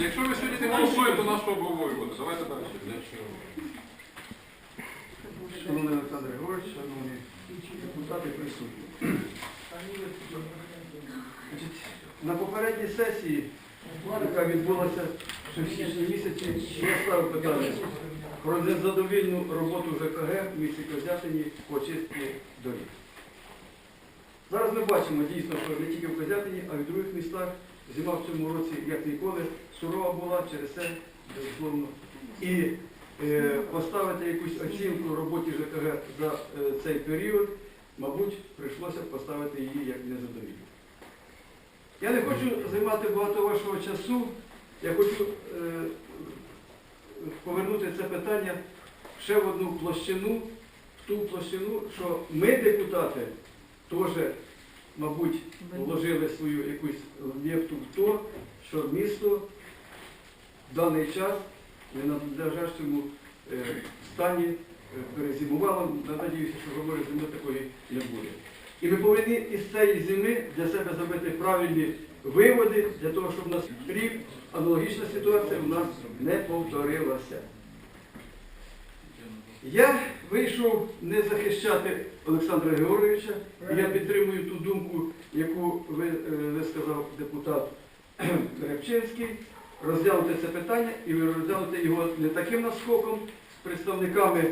Якщо ви сьогодні не голосуєте, то на що обговорювати? Давайте далі. Шановний Олександр Григорович, шановні депутати присутні. На попередній сесії, яка відбулася в січні місяці, я ставив питання про незадовільну роботу ЖКГ в місті Козятині по очистці доріг. Зараз ми бачимо дійсно, що не тільки в Козятині, а й в других містах зима в цьому році, як ніколи, сурова була через це, безусловно. І е, поставити якусь оцінку роботі ЖКГ за е, цей період, мабуть, прийшлося поставити її як незадовільну. Я не хочу займати багато вашого часу. Я хочу е, повернути це питання ще в одну площину, в ту площину, що ми, депутати, теж, мабуть, вложили свою якусь лепту в то, що місто в даний час не на надлежащому е, стані е, перезимувало. Надіюся, що говори зими такої не буде. І ми повинні із цієї зими для себе зробити правильні виводи, для того, щоб у нас рік аналогічна ситуація у нас не повторилася. Я вийшов не захищати Олександра Георгійовича, і я підтримую ту думку, яку ви, е, висказав депутат Рябчинський, розглянути це питання і розглянути його не таким наскоком з представниками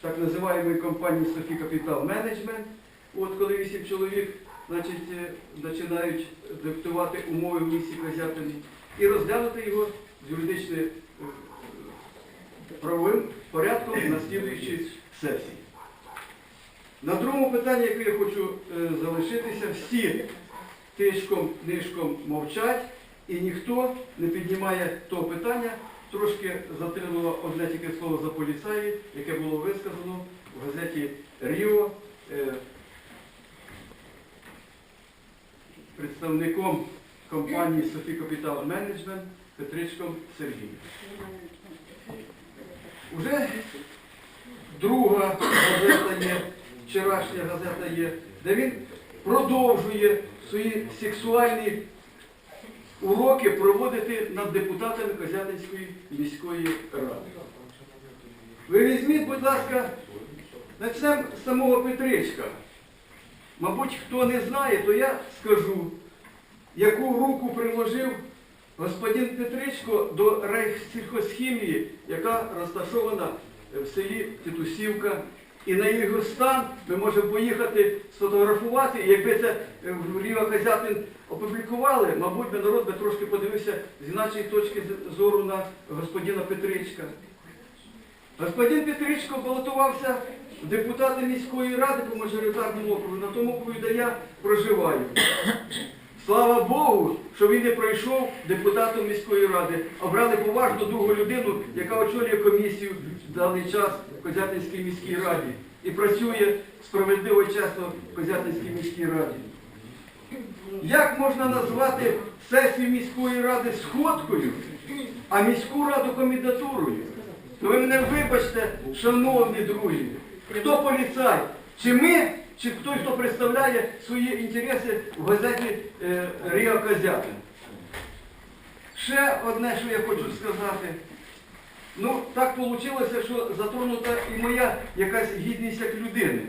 так називаємої компанії Софі Капітал Менеджмент, от коли вісім чоловік значить, е, починають диктувати умови в місті Козятині, і розглянути його з юридичним е, правовим порядком на слідуючій сесії. На другому питанні, яке я хочу е, залишитися, всі тишком, нишком мовчать, і ніхто не піднімає того питання, трошки затримало одне тільки слово за поліцаї, яке було висказано в газеті Ріо е, представником компанії Софі Капітал Менеджмент Петричком Сергієм. Уже друга газета є, вчорашня газета є, де він продовжує свої сексуальні уроки проводити над депутатами Козятинської міської ради. Ви візьміть, будь ласка, почнемо з самого Петричка. Мабуть, хто не знає, то я скажу, яку руку приложив господин Петричко до рейхсільхозхімії, яка розташована в селі Титусівка. І на його стан ми можемо поїхати сфотографувати. І якби це е, в Ріо Казятин опублікували, мабуть, народ би трошки подивився з інакшої точки зору на господина Петричка. Господин Петричко балотувався в депутати міської ради по мажоритарному округу, на тому округу, я проживаю. Слава Богу, що він не пройшов депутатом міської ради. Обрали поважну другу людину, яка очолює комісію в даний час в Козятинській міській раді і працює справедливо і чесно в Козятинській міській раді. Як можна назвати сесію міської ради сходкою, а міську раду комендатурою? То ви мене вибачте, шановні друзі, хто поліцай? Чи ми, чи хтось, хто представляє свої інтереси в газеті е, Ріо Козятин? Ще одне, що я хочу сказати. Ну, так вийшло, що затронута і моя якась гідність як людини.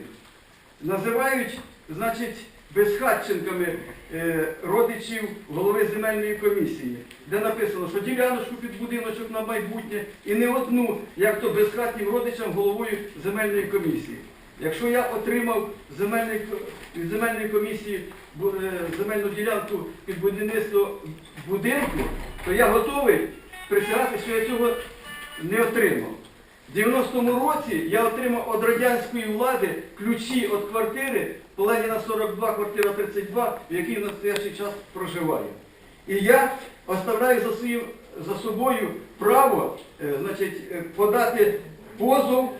Називають, значить, безхатченками е, родичів голови земельної комісії, де написано, що діляночку під будиночок на майбутнє і не одну, як то безхатнім родичам головою земельної комісії. Якщо я отримав від земельної комісії е, земельну ділянку під будівництво будинку, то я готовий присягати, що я цього не отримав. В 90-му році я отримав від радянської влади ключі від квартири по Леніна 42, квартира 32, в якій в настоящий час проживаю. І я оставляю за, своїм, за собою право е, значить, е, подати позов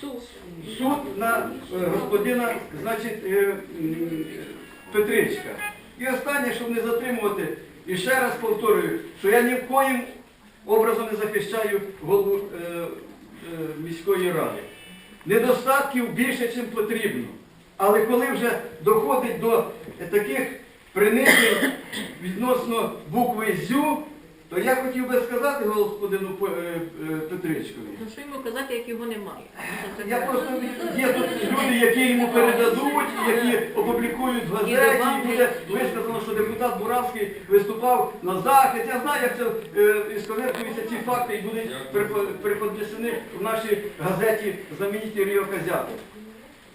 суд на е, господина значить, е, Петричка. І останнє, щоб не затримувати, і ще раз повторюю, що я ні в коїм образом не захищаю голову е, міської ради. Недостатків більше, ніж потрібно. Але коли вже доходить до таких принижень відносно букви ЗЮ, то я хотів би сказати господину е, е, Петричкові. Ну що йому казати, як його немає? Я просто є тут люди, які йому передадуть, які опублікують в газеті, і буде висказано, що депутат Буравський виступав на захист. Я знаю, як це е, ісковеркуються ці факти і будуть приподнесені в нашій газеті знамениті Ріо Казяти.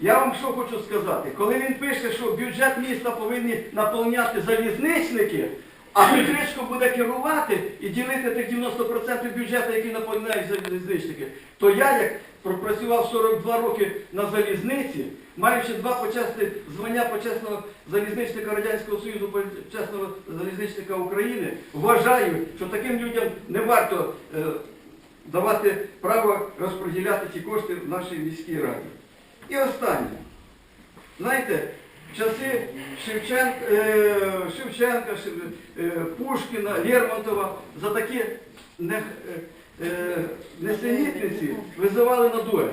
Я вам що хочу сказати, коли він пише, що бюджет міста повинні наповняти залізничники, а Петричко буде керувати і ділити тих 90% бюджету, який наповняють залізничники, то я, як пропрацював 42 роки на залізниці, маючи два почесні звання почесного залізничника Радянського Союзу, почесного залізничника України, вважаю, що таким людям не варто е, давати право розподіляти ці кошти в нашій міській раді. І останнє. Знаєте, часи Шевченка, е, Шевченка Шев- е, Пушкіна, Лермонтова за такі е, несенітниці визивали на дуель.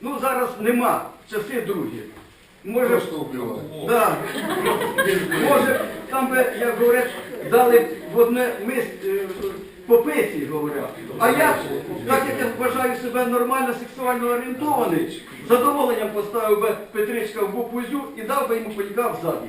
Ну, зараз нема, часи другі. Може, да. Може, там би, як говорять, дали в одне мис е, по пиці, говорять. А я, так як я вважаю себе нормально сексуально орієнтований, задоволенням поставив би Петричка в бупузю і дав би йому подяка в.